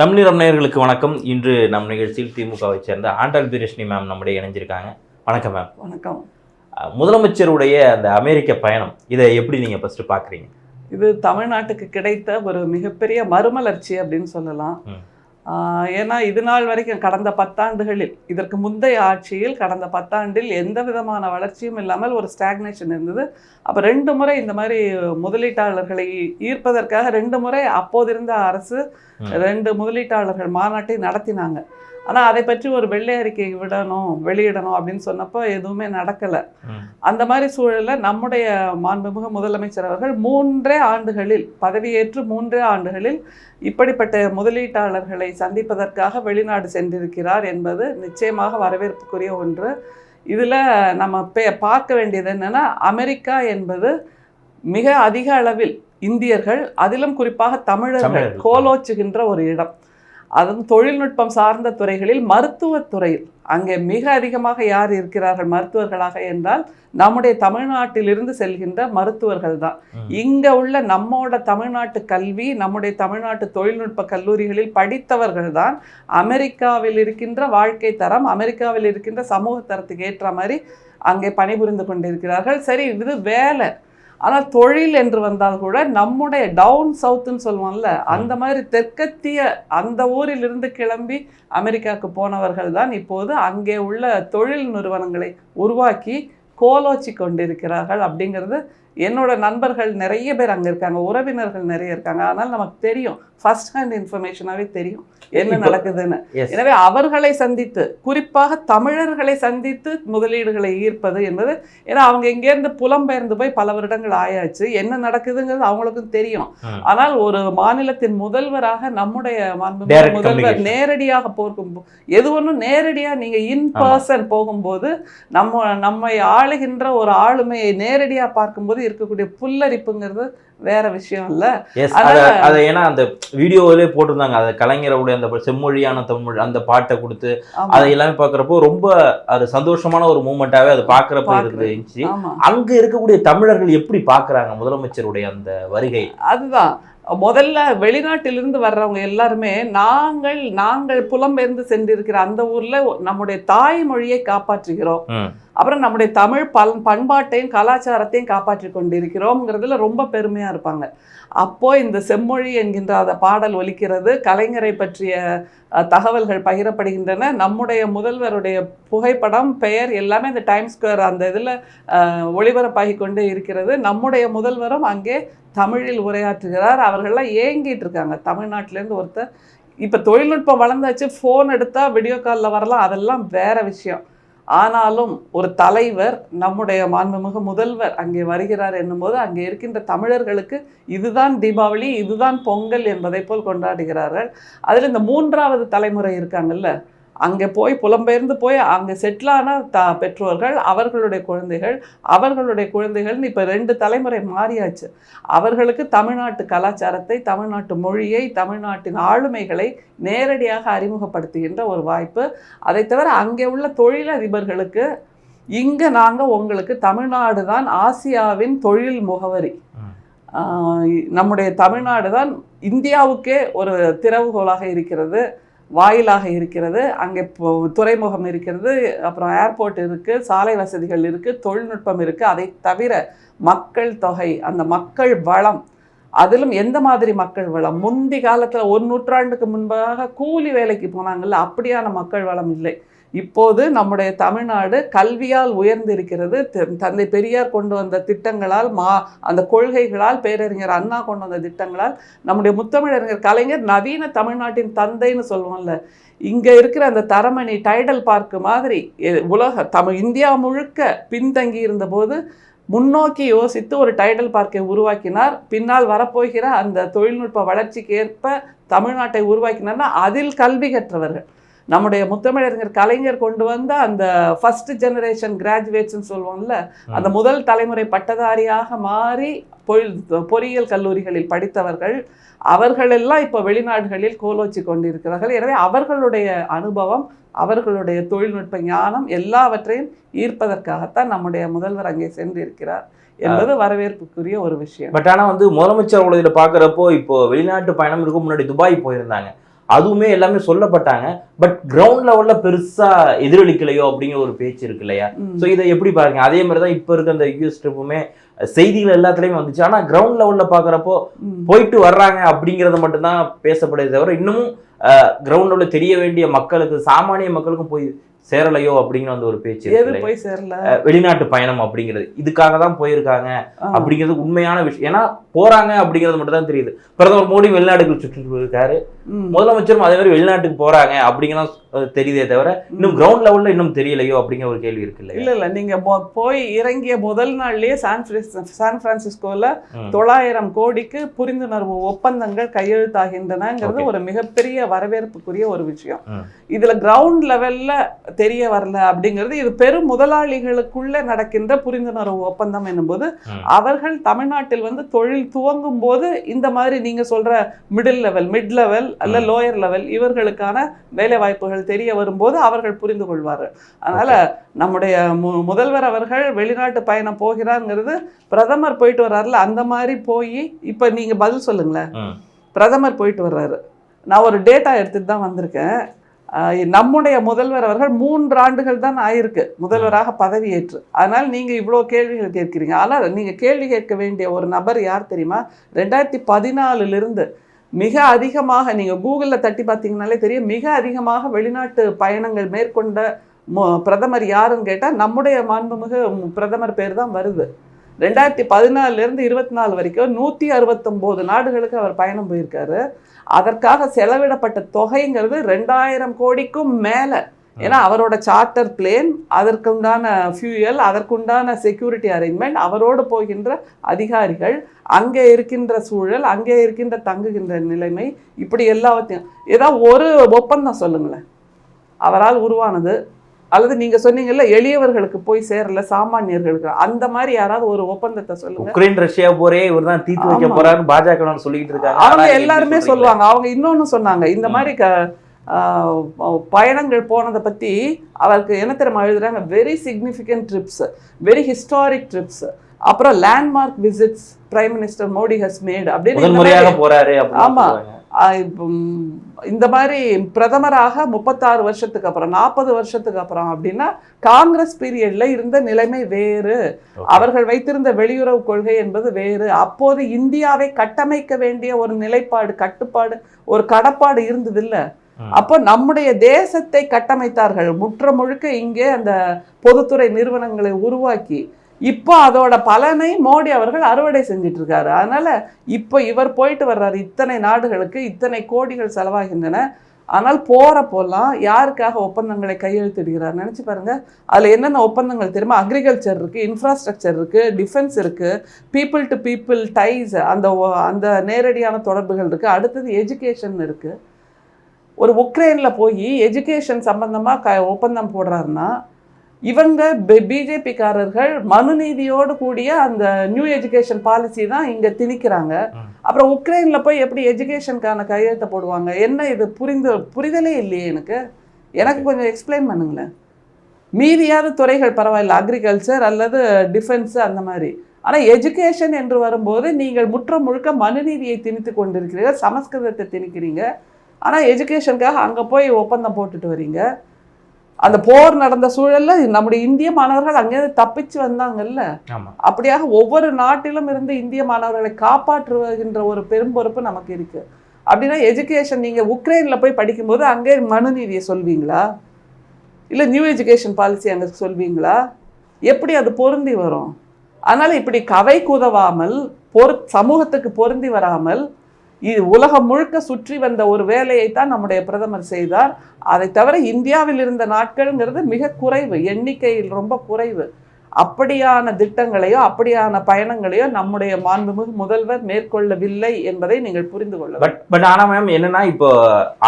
தமிழ் நேயர்களுக்கு வணக்கம். இன்று நம் நிகழ்ச்சியில் திமுகவை சேர்ந்த ஆண்டாள் பிரிஷ்ணி மேம் நம்முடைய இணைஞ்சிருக்காங்க. வணக்கம் மேம் வணக்கம். முதலமைச்சருடைய அந்த அமெரிக்க பயணம் இதை எப்படி நீங்க ஃபர்ஸ்ட் பாக்குறீங்க இது தமிழ்நாட்டுக்கு கிடைத்த ஒரு மிகப்பெரிய மறுமலர்ச்சி அப்படின்னு சொல்லலாம். ஏன்னா இது நாள் வரைக்கும் கடந்த பத்தாண்டுகளில் இதற்கு முந்தைய ஆட்சியில் கடந்த பத்தாண்டில் எந்த விதமான வளர்ச்சியும் இல்லாமல் ஒரு ஸ்டாக்னேஷன் இருந்தது அப்போ ரெண்டு முறை இந்த மாதிரி முதலீட்டாளர்களை ஈர்ப்பதற்காக ரெண்டு முறை அப்போதிருந்த அரசு. ரெண்டு முதலீட்டாளர்கள் மாநாட்டை நடத்தினாங்க ஆனால் அதை பற்றி ஒரு வெள்ளை அறிக்கை விடணும் வெளியிடணும் அப்படின்னு சொன்னப்போ எதுவுமே நடக்கலை. அந்த மாதிரி சூழலில் நம்முடைய மாண்புமிகு முதலமைச்சர் அவர்கள் மூன்றே ஆண்டுகளில் பதவியேற்று மூன்றே ஆண்டுகளில் இப்படிப்பட்ட முதலீட்டாளர்களை சந்திப்பதற்காக வெளிநாடு சென்றிருக்கிறார் என்பது நிச்சயமாக வரவேற்புக்குரிய ஒன்று இதில் நம்ம பே பார்க்க வேண்டியது என்னன்னா அமெரிக்கா என்பது மிக அதிக அளவில் இந்தியர்கள் அதிலும் குறிப்பாக தமிழர்கள். கோலோச்சுகின்ற ஒரு இடம் அதுவும் தொழில்நுட்பம் சார்ந்த துறைகளில் மருத்துவத் துறையில் அங்கே மிக அதிகமாக யார் இருக்கிறார்கள் மருத்துவர்களாக என்றால் நம்முடைய தமிழ்நாட்டிலிருந்து செல்கின்ற மருத்துவர்கள் தான். இங்க உள்ள நம்மோட தமிழ்நாட்டு கல்வி நம்முடைய தமிழ்நாட்டு தொழில்நுட்ப கல்லூரிகளில் படித்தவர்கள் தான் அமெரிக்காவில் இருக்கின்ற வாழ்க்கை தரம் அமெரிக்காவில் இருக்கின்ற சமூக தரத்துக்கு ஏற்ற மாதிரி அங்கே பணிபுரிந்து கொண்டிருக்கிறார்கள். சரி இது வேலை. ஆனால் தொழில் என்று வந்தால் கூட நம்முடைய டவுன் சவுத்துன்னு சொல்லுவோம்ல அந்த மாதிரி தெற்கத்திய அந்த ஊரிலிருந்து கிளம்பி அமெரிக்காவுக்கு போனவர்கள் தான் இப்போது அங்கே உள்ள தொழில் நிறுவனங்களை உருவாக்கி கோலோச்சி கொண்டிருக்கிறார்கள் அப்படிங்கிறது என்னோட நண்பர்கள் நிறைய பேர் அங்கே இருக்காங்க உறவினர்கள் நிறைய இருக்காங்க அதனால் நமக்கு தெரியும் ஃபர்ஸ்ட் ஹேண்ட் இன்ஃபர்மேஷனாகவே தெரியும் என்ன நடக்குதுன்னு. எனவே அவர்களை சந்தித்து குறிப்பாக தமிழர்களை சந்தித்து முதலீடுகளை ஈர்ப்பது என்பது ஏன்னா அவங்க இங்கேருந்து புலம்பெயர்ந்து போய் பல வருடங்கள் ஆயாச்சு என்ன நடக்குதுங்கிறது அவங்களுக்கும் தெரியும். ஆனால் ஒரு மாநிலத்தின் முதல்வராக நம்முடைய முதல்வர். நேரடியாக போகும் எது ஒன்றும் நேரடியாக நீங்க இன். பர்சன் போகும்போது நம்ம நம்மை ஆளுகின்ற ஒரு ஆளுமையை நேரடியாக பார்க்கும்போது இருக்கக்கூடிய புல்லரிப்புங்கிறது வேற விஷயம் இல்ல. அதை ஏன்னா அந்த வீடியோவிலே போட்டிருந்தாங்க. அதை கலைஞருடைய அந்த செம்மொழியான தமிழ் அந்த பாட்டை கொடுத்து. அதை எல்லாமே பார்க்குறப்போ ரொம்ப அது சந்தோஷமான ஒரு மூமெண்ட்டாவே அது பார்க்கிறேன். இருந்துச்சு. அங்க இருக்கக்கூடிய தமிழர்கள் எப்படி பார்க்கறாங்க முதலமைச்சருடைய அந்த வருகை? அதுதான். முதல்ல வெளிநாட்டிலிருந்து வர்றவங்க எல்லாருமே நாங்கள் நாங்கள் புலம்பெயர்ந்து சென்றிருக்கிற அந்த ஊர்ல நம்முடைய தாய்மொழியை காப்பாற்றுகிறோம். அப்புறம் நம்முடைய தமிழ் பல் பண்பாட்டையும் கலாச்சாரத்தையும் காப்பாற்றி கொண்டிருக்கிறோம்ங்கிறதுல ரொம்ப பெருமையாக இருப்பாங்க. அப்போது இந்த செம்மொழி என்கின்ற அந்த பாடல் ஒலிக்கிறது கலைஞரை பற்றிய தகவல்கள் பகிரப்படுகின்றன. நம்முடைய முதல்வருடைய புகைப்படம் பெயர் எல்லாமே இந்த டைம் ஸ்கொயர் அந்த இதில் ஒளிபரப்பாகி கொண்டே இருக்கிறது. நம்முடைய முதல்வரும் அங்கே தமிழில் உரையாற்றுகிறார். அவர்கள்லாம் ஏங்கிட்டு இருக்காங்க. தமிழ்நாட்டிலேருந்து ஒருத்தர் இப்போ தொழில்நுட்பம் வளர்ந்தாச்சு ஃபோன் எடுத்தால் வீடியோ காலில் வரலாம். அதெல்லாம் வேற விஷயம். ஆனாலும் ஒரு தலைவர் நம்முடைய மாண்புமிகு முதல்வர் அங்கே வருகிறார் என்னும்போது அங்கே இருக்கின்ற தமிழர்களுக்கு இதுதான் தீபாவளி இதுதான் பொங்கல் என்பதை போல் கொண்டாடுகிறார்கள். அதில் இந்த மூன்றாவது தலைமுறை இருக்காங்கல்ல அங்கே போய் புலம்பெயர்ந்து போய் அங்கே செட்டிலான த பெற்றோர்கள் அவர்களுடைய குழந்தைகள் அவர்களுடைய குழந்தைகள்னு இப்போ ரெண்டு தலைமுறை மாறியாச்சு. அவர்களுக்கு தமிழ்நாட்டு கலாச்சாரத்தை தமிழ்நாட்டு மொழியை தமிழ்நாட்டின் ஆளுமைகளை நேரடியாக அறிமுகப்படுத்துகின்ற ஒரு வாய்ப்பு. அதை தவிர அங்கே உள்ள தொழிலதிபர்களுக்கு இங்கே நாங்கள் உங்களுக்கு தமிழ்நாடு தான் ஆசியாவின் தொழில் முகவரி. நம்முடைய தமிழ்நாடு தான் இந்தியாவுக்கே ஒரு திறவுகோலாக இருக்கிறது. வாயிலாக இருக்கிறது அங்கே துறைமுகம் இருக்கிறது அப்புறம் ஏர்போர்ட் இருக்குது சாலை வசதிகள் இருக்குது தொழில்நுட்பம் இருக்குது அதை தவிர மக்கள் தொகை அந்த மக்கள் வளம் அதிலும் எந்த மாதிரி மக்கள் வளம்? முந்தி காலத்தில் ஒரு நூற்றாண்டுக்கு முன்பாக கூலி வேலைக்கு போனாங்கல்ல அப்படியான மக்கள் வளம் இல்லை. இப்போது நம்முடைய தமிழ்நாடு கல்வியால் உயர்ந்திருக்கிறது. தந்தை பெரியார் கொண்டு வந்த திட்டங்களால் மா அந்த கொள்கைகளால் பேரறிஞர் அண்ணா கொண்டு வந்த திட்டங்களால் நம்முடைய முத்தமிழறிஞர் கலைஞர் நவீன தமிழ்நாட்டின் தந்தைன்னு சொல்லுவோம்ல. இங்கே இருக்கிற அந்த தரமணி டைடல் பார்க் மாதிரி உலக தமிழ் இந்தியா முழுக்க பின்தங்கி இருந்தபோது முன்னோக்கி யோசித்து ஒரு டைடல் பார்க்கை உருவாக்கினார். பின்னால் வரப்போகிற அந்த தொழில்நுட்ப வளர்ச்சிக்கு ஏற்ப தமிழ்நாட்டை உருவாக்கினார்னா அதில் கல்வி கற்றவர்கள். நம்முடைய முத்தமிழறிஞர் கலைஞர் கொண்டு வந்த அந்த ஃபர்ஸ்ட் ஜெனரேஷன் கிராஜுவேட்ஸ்னு சொல்லுவோம்ல அந்த முதல் தலைமுறை பட்டதாரியாக மாறி பொறியியல் கல்லூரிகளில் படித்தவர்கள் அவர்களெல்லாம் இப்போ வெளிநாடுகளில் கோலோச்சி கொண்டிருக்கிறார்கள். எனவே அவர்களுடைய அனுபவம் அவர்களுடைய தொழில்நுட்ப ஞானம் எல்லாவற்றையும் ஈர்ப்பதற்காகத்தான் நம்முடைய முதல்வர் அங்கே சென்றிருக்கிறார் என்பது வரவேற்புக்குரிய ஒரு விஷயம். பட் ஆனா வந்து முதலமைச்சர் உலகில் பார்க்குறப்போ இப்போ வெளிநாட்டு பயணம் இருக்கும் முன்னாடி துபாய் போயிருந்தாங்க. அதுவுமே எல்லாமே சொல்லப்பட்டாங்க பட் கிரவுண்ட் லெவல்ல பெருசா எதிரொலிக்கலையோ அப்படிங்கிற ஒரு பேச்சு இருக்கு இல்லையா. ஸோ இதை எப்படி பாருங்க அதே மாதிரி தான் இப்போ இருக்க அந்த யூஎஸ் ட்ரிப்புமே செய்திகள் எல்லாத்துலயுமே வந்துச்சு ஆனா கிரவுண்ட் லெவல்ல பாக்குறப்போ. போயிட்டு வர்றாங்க அப்படிங்கறது மட்டும்தான் பேசப்படுதே தவிர இன்னமும் கிரவுண்ட் லெவல்ல தெரிய வேண்டிய மக்களுக்கு சாமானிய மக்களுக்கும் போய் சேரலையோ அப்படிங்கிற அந்த ஒரு பேச்சு? போய் சேரல வெளிநாட்டு பயணம் அப்படிங்கிறது இதுக்காக தான் போயிருக்காங்க. அப்படிங்கிறது உண்மையான விஷயம் ஏன்னா போறாங்க அப்படிங்கிறது மட்டும் தான் தெரியுது பிரதமர் மோடி வெளிநாடுகள் சுற்றிட்டு போயிருக்காரு ம். முதலமைச்சரும் அதே மாதிரி வெளிநாட்டுக்கு போறாங்க அப்படிங்கிறத அஹ், தெரியுதே தவிர இன்னும் கிரவுண்ட் லெவல்ல இன்னும் தெரியலையோ அப்படிங்கிற ஒரு கேள்வி இருக்கு இல்லையா இல்ல இல்ல நீங்க மொ- போய் இறங்கிய முதல் நாள்லயே சான் சான் பிரான்சிஸ்கோல ம். தொள்ளாயிரம் கோடிக்கு புரிந்துணர்வு ஒப்பந்தங்கள் கையெழுத்தாகின்றனங்கிறது. ஒரு மிகப்பெரிய வரவேற்புக்குரிய ஒரு விஷயம். இதுல கிரவுண்ட் லெவல்ல தெரிய வரல அப்படிங்கிறது இது பெரும் முதலாளிகளுக்குள்ள நடக்கின்ற புரிந்துணர்வு ஒப்பந்தம் என்னும்போது. அவர்கள் தமிழ்நாட்டில் வந்து தொழில் துவங்கும் போது இந்த மாதிரி நீங்க சொல்ற மிடில் லெவல் மிட் லெவல் அல்ல. லோயர் லெவல் இவர்களுக்கான வேலை வாய்ப்புகள் தெரிய வரும்போது அவர்கள் புரிந்து கொள்வார்கள். அதனால நம்முடைய மு- முதல்வர் அவர்கள் வெளிநாட்டு பயணம் போகிறாருங்கிறது பிரதமர் போயிட்டு வர்றாருல அந்த மாதிரி போய் இப்ப நீங்க பதில் சொல்லுங்களேன். பிரதமர் போயிட்டு வர்றாரு. நான் ஒரு டேட்டா எடுத்துட்டு தான் வந்திருக்கேன். நம்முடைய முதல்வர் அவர்கள் மூன்று ஆண்டுகள் தான் ஆயிருக்கு. முதல்வராக பதவியேற்று. அதனால் நீங்க இவ்வளோ கேள்விகள் கேட்கிறீங்க. ஆனால் நீங்க கேள்வி கேட்க வேண்டிய ஒரு நபர் யார் தெரியுமா? ரெண்டாயிரத்தி பதினாலிருந்து மிக அதிகமாக நீங்கள் கூகுளில் தட்டி பார்த்தீங்கனாலே தெரியும் மிக அதிகமாக வெளிநாட்டு பயணங்கள் மேற்கொண்ட பிரதமர் யாருன்னு கேட்டால் நம்முடைய மாண்புமிகு பிரதமர் பேர் தான் வருது. ரெண்டாயிரத்தி பதினாலிருந்து இருபத்தி நாலு வரைக்கும் நூற்றி அறுபத்தொம்போது நாடுகளுக்கு அவர் பயணம் போயிருக்காரு. அதற்காக செலவிடப்பட்ட தொகைங்கிறது ரெண்டாயிரம் கோடிக்கும் மேலே. ஏன்னா அவரோட சார்ட்டர் பிளேன் அதற்குண்டான ஃபியூயல் அதற்குண்டான செக்யூரிட்டி அரேஞ்ச்மெண்ட் அவரோடு போகின்ற அதிகாரிகள் அங்கே இருக்கின்ற சூழல் அங்கே இருக்கின்ற தங்குகின்ற நிலைமை இப்படி எல்லாத்தையும் ஏதாவது ஒரு ஒப்பந்தம் சொல்லுங்களேன் அவரால் உருவானது அல்லது நீங்க சொன்னீங்கல்ல எளியவர்களுக்கு போய் சேரல சாமானியர்களுக்கு அந்த மாதிரி யாராவது ஒரு ஒப்பந்தத்தை சொல்லுங்க உக்ரைன் ரஷ்யா போரே இவர் தான் தீர்த்து வைக்க. போறாருன்னு பாஜக சொல்லிட்டு இருக்காங்க அவங்க எல்லாருமே? சொல்லுவாங்க அவங்க இன்னொன்னு சொன்னாங்க இந்த. மாதிரி பயணங்கள் போனதை பத்தி அவருக்கு என்ன தெரியுமா எழுதுறாங்க very significant trips very historic trips அப்புறம் landmark visits prime minister Modi has made அப்படின்னு போறாரு ஆமா. இந்த மாதிரி பிரதமராக முப்பத்தாறு வருஷத்துக்கு அப்புறம் நாற்பது வருஷத்துக்கு அப்புறம் அப்படின்னா காங்கிரஸ் பீரியட்ல இருந்த நிலைமை வேறு. அவர்கள் வைத்திருந்த வெளியுறவு கொள்கை என்பது வேறு அப்போது இந்தியாவை கட்டமைக்க வேண்டிய ஒரு நிலைப்பாடு கட்டுப்பாடு ஒரு கடப்பாடு இருந்தது இல்ல ம். அப்போ நம்முடைய தேசத்தை கட்டமைத்தார்கள். முற்ற முழுக்க இங்கே அந்த பொதுத்துறை நிறுவனங்களை உருவாக்கி இப்போ அதோட பலனை மோடி அவர்கள் அறுவடை செஞ்சிட்டு இருக்காரு அதனால இப்போ இவர் போயிட்டு வர்றாரு. இத்தனை நாடுகளுக்கு இத்தனை கோடிகள் செலவாகின்றன. ஆனால் போறப்போலாம் யாருக்காக ஒப்பந்தங்களை கையெழுத்திடுகிறார் நினைச்சு பாருங்க. அதுல என்னென்ன ஒப்பந்தங்கள் தெரியுமா? அக்ரிகல்ச்சர் இருக்கு இன்ஃப்ராஸ்ட்ரக்சர் இருக்கு டிஃபென்ஸ் இருக்கு பீப்புள் டு பீப்புள் டைஸ் அந்த அந்த நேரடியான தொடர்புகள் இருக்கு. அடுத்தது எஜுகேஷன் இருக்கு. ஒரு உக்ரைன்ல போய் எஜுகேஷன் சம்பந்தமா க ஒப்பந்தம் போடுறாருன்னா இவங்க பிஜேபிக்காரர்கள் மனுநீதியோடு கூடிய அந்த நியூ எஜுகேஷன் பாலிசி தான் இங்க திணிக்கிறாங்க. அப்புறம் உக்ரைன்ல போய் எப்படி எஜுகேஷனுக்கான கையெழுத்தை போடுவாங்க? என்ன இது புரிந்து புரிதலே இல்லையே எனக்கு. எனக்கு கொஞ்சம் எக்ஸ்பிளைன் பண்ணுங்களேன். மீதியாவது துறைகள் பரவாயில்ல அக்ரிகல்ச்சர் அல்லது டிஃபென்ஸ் அந்த மாதிரி. ஆனால் எஜுகேஷன் என்று வரும்போது நீங்கள் முற்ற முழுக்க மனுநீதியை திணித்து கொண்டிருக்கிறீர்கள் சமஸ்கிருதத்தை திணிக்கிறீங்க. ஆனால் எஜுகேஷனுக்காக அங்கே போய் ஒப்பந்தம் போட்டுட்டு வரீங்க. அந்த போர் நடந்த சூழல்ல நம்முடைய இந்திய மாணவர்கள் அங்கேருந்து தப்பிச்சு வந்தாங்கல்ல? அப்படியாக ஒவ்வொரு நாட்டிலும் இருந்து இந்திய மாணவர்களை காப்பாற்றுகின்ற ஒரு பெரும் பொறுப்பு நமக்கு இருக்கு. அப்படின்னா எஜுகேஷன் நீங்க உக்ரைன்ல போய் படிக்கும்போது அங்கே மனுநீதியை சொல்வீங்களா? இல்ல நியூ எஜுகேஷன் பாலிசி அங்க சொல்வீங்களா? எப்படி அது பொருந்தி வரும்? அதனால இப்படி கவை குதவாமல் பொரு சமூகத்துக்கு பொருந்தி வராமல் இது உலகம் முழுக்க சுற்றி வந்த ஒரு வேலையை தான் நம்முடைய பிரதமர் செய்தார். அதை தவிர இந்தியாவில் இருந்த நாட்கள்ங்கிறது மிக குறைவு எண்ணிக்கையில் ரொம்ப குறைவு. அப்படியான திட்டங்களையோ அப்படியான பயணங்களையோ நம்முடைய மாண்புமிகு முதல்வர் மேற்கொள்ளவில்லை என்பதை நீங்கள் புரிந்து கொள்ள. பட் பட் ஆனா மேம் என்னன்னா இப்போ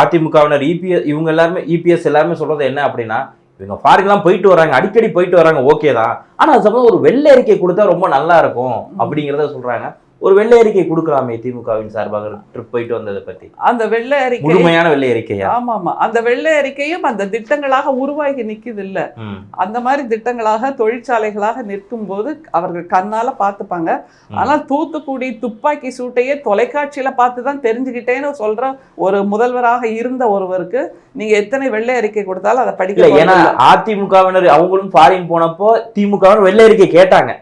அதிமுகவினர் இபிஎஸ் இவங்க எல்லாருமே இபிஎஸ் எல்லாருமே சொல்றது என்ன அப்படின்னா இவங்க ஃபாரின்லாம் போயிட்டு வராங்க அடிக்கடி போயிட்டு வராங்க ஓகே தான். ஆனா அது சம்பந்தம் ஒரு வெள்ளை அறிக்கை கொடுத்தா ரொம்ப நல்லா இருக்கும் அப்படிங்கிறத சொல்றாங்க. ஒரு வெள்ளை அறிக்கை கொடுக்கலாமே திமுகவின் சார்பாக ட்ரிப் போயிட்டு வந்ததை பத்தி. அந்த வெள்ளை அறிக்கை முழுமையான வெள்ளை அறிக்கையா? ஆமா ஆமா அந்த வெள்ளை அறிக்கையும் அந்த திட்டங்களாக உருவாகி நிக்குது இல்ல அந்த மாதிரி திட்டங்களாக தொழிற்சாலைகளாக நிற்கும் போது அவர்கள் கண்ணால பார்த்துப்பாங்க. ம். ஆனால் தூத்துக்குடி துப்பாக்கி சூட்டையே தொலைக்காட்சியில பார்த்து தான் தெரிஞ்சுக்கிட்டேன்னு சொல்ற ஒரு முதல்வராக இருந்த ஒருவருக்கு நீங்க எத்தனை வெள்ளை அறிக்கை கொடுத்தாலும் அதை இல்ல படிக்க ஏன்னா. அதிமுகவினர் அவங்களும் ஃபாரின் போனப்போ திமுகவினர் வெள்ளை அறிக்கை கேட்டாங்க.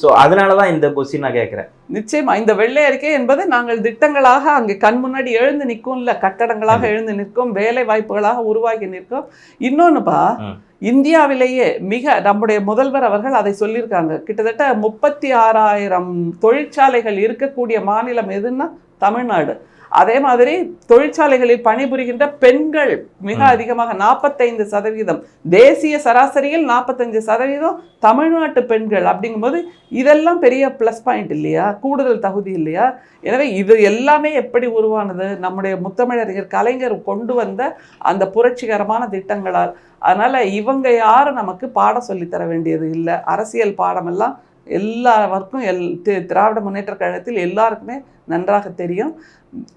சோ அதனாலதான் இந்த கொஸ்டின் நான் கேக்குறேன். நிச்சயமா இந்த வெள்ளை அறிக்கை என்பது நாங்கள் திட்டங்களாக அங்கே கண் முன்னாடி எழுந்து நிற்கும்ல கட்டடங்களாக எழுந்து நிற்கும் வேலை வாய்ப்புகளாக உருவாகி நிற்கும். இன்னொன்னுப்பா ம். இந்தியாவிலேயே மிக நம்முடைய முதல்வர் அவர்கள் அதை சொல்லியிருக்காங்க. கிட்டத்தட்ட முப்பத்தி ஆறாயிரம் தொழிற்சாலைகள் இருக்கக்கூடிய மாநிலம் எதுன்னா தமிழ்நாடு. அதே மாதிரி தொழிற்சாலைகளில் பணிபுரிகின்ற பெண்கள் மிக. அதிகமாக நாற்பத்தைந்து சதவீதம் தேசிய சராசரியில் நாற்பத்தஞ்சு சதவீதம் தமிழ்நாட்டு பெண்கள் அப்படிங்கும்போது இதெல்லாம் பெரிய ப்ளஸ் பாயிண்ட் இல்லையா? கூடுதல் தகுதி இல்லையா? எனவே இது எல்லாமே எப்படி உருவானது? நம்முடைய முத்தமிழறிஞர் கலைஞர் கொண்டு வந்த அந்த புரட்சிகரமான திட்டங்களால். அதனால இவங்க யாரும் நமக்கு பாடம் சொல்லித் தர வேண்டியது இல்லை. அரசியல் பாடமெல்லாம் எல்லாருக்கும் எல் திராவிட முன்னேற்ற கழகத்தில் எல்லாருக்குமே நன்றாக தெரியும்.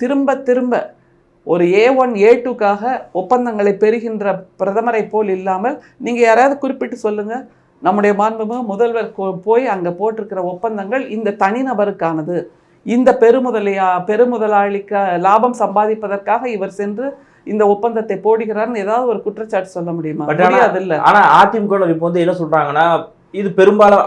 திரும்ப திரும்ப ஒரு ஏ ஒன் ஏ டூக்காக ஒப்பந்தங்களை பெறுகின்ற பிரதமரை போல் இல்லாமல் நீங்கள் யாராவது குறிப்பிட்டு சொல்லுங்க. நம்முடைய மாண்புமிகு முதல்வர் போய் அங்கே போட்டிருக்கிற ஒப்பந்தங்கள் இந்த தனிநபருக்கானது. இந்த பெருமுதலியா பெருமுதலாளிக்க லாபம் சம்பாதிப்பதற்காக இவர் சென்று இந்த ஒப்பந்தத்தை போடுகிறார்னு ஏதாவது ஒரு குற்றச்சாட்டு சொல்ல முடியுமா? முடியாது இல்ல ஆனா அதிமுக இப்போ வந்து என்ன சொல்றாங்கன்னா இது பெரும்பாலும்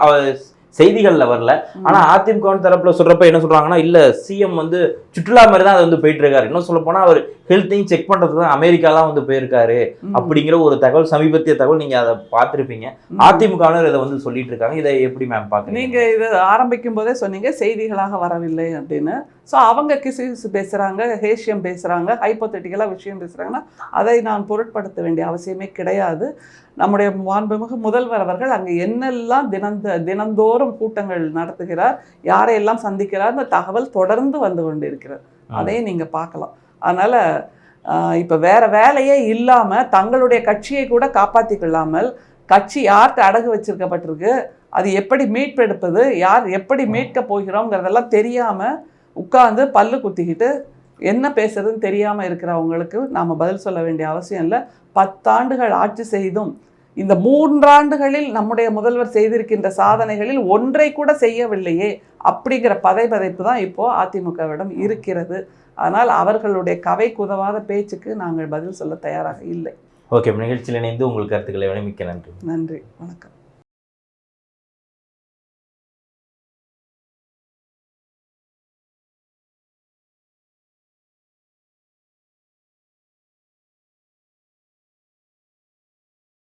செய்திகள்ல வரல. ஆனா அதிமுக தரப்புல சொல்றப்ப என்ன சொல்றாங்கன்னா இல்ல சிஎம் வந்து சுற்றுலா மாதிரி தான் அது வந்து போயிட்டு இருக்காரு இன்னும் சொல்ல போனா அவர் ஹெல்த்தையும் செக் பண்றதுக்கு தான் அமெரிக்கா தான் வந்து போயிருக்காரு. அப்படிங்கிற ஒரு தகவல் சமீபத்திய தகவல் நீங்க அதை பார்த்திருப்பீங்க. அதிமுகவினர் இதை வந்து சொல்லிட்டு இருக்காங்க இதை எப்படி மேம் பாக்குறீங்க நீங்க இது ஆரம்பிக்கும் போதே சொன்னீங்க செய்திகளாக வரவில்லை அப்படின்னு. ஸோ அவங்க கிசு கிசு பேசுறாங்க ஹேஷியம் பேசுறாங்க ஹைப்போத்தட்டிக்கலாக விஷயம் பேசுறாங்கன்னா அதை நான் பொருட்படுத்த வேண்டிய அவசியமே கிடையாது. நம்முடைய மாண்புமிகு முதல்வர் அவர்கள் அங்கே என்னெல்லாம் தினந்த தினந்தோறும் கூட்டங்கள் நடத்துகிறார் யாரையெல்லாம் சந்திக்கிறார்னு தகவல் தொடர்ந்து வந்து கொண்டிருக்கிறது. அதையும் நீங்க பார்க்கலாம். அதனால இப்ப வேற வேலையே இல்லாம தங்களுடைய கட்சியை கூட காப்பாற்றிக் கொள்ளாமல் கட்சி யார்கிட்ட அடகு வச்சிருக்கப்பட்டிருக்கு அது எப்படி மீட்பெடுப்பது யார் எப்படி மீட்க போகிறோங்கிறதெல்லாம் தெரியாம உட்கார்ந்து பல்லு குத்திக்கிட்டு என்ன பேசுறதுன்னு தெரியாம இருக்கிறவங்களுக்கு நாம பதில் சொல்ல வேண்டிய அவசியம் இல்லை. பத்தாண்டுகள் ஆட்சி செய்தும் இந்த மூன்றாண்டுகளில் நம்முடைய முதல்வர் செய்திருக்கின்ற சாதனைகளில் ஒன்றை கூட செய்யவில்லையே அப்படிங்கிற பதைபதைப்பு தான் இப்போ அதிமுகவிடம் இருக்கிறது. ஆனால் அவர்களுடைய கவை குதவாத பேச்சுக்கு நாங்கள் பதில் சொல்ல தயாராக இல்லை. ஓகே நிகழ்ச்சியில் இணைந்து உங்கள் கருத்துக்களை விளமிக்க நன்றி. நன்றி வணக்கம்.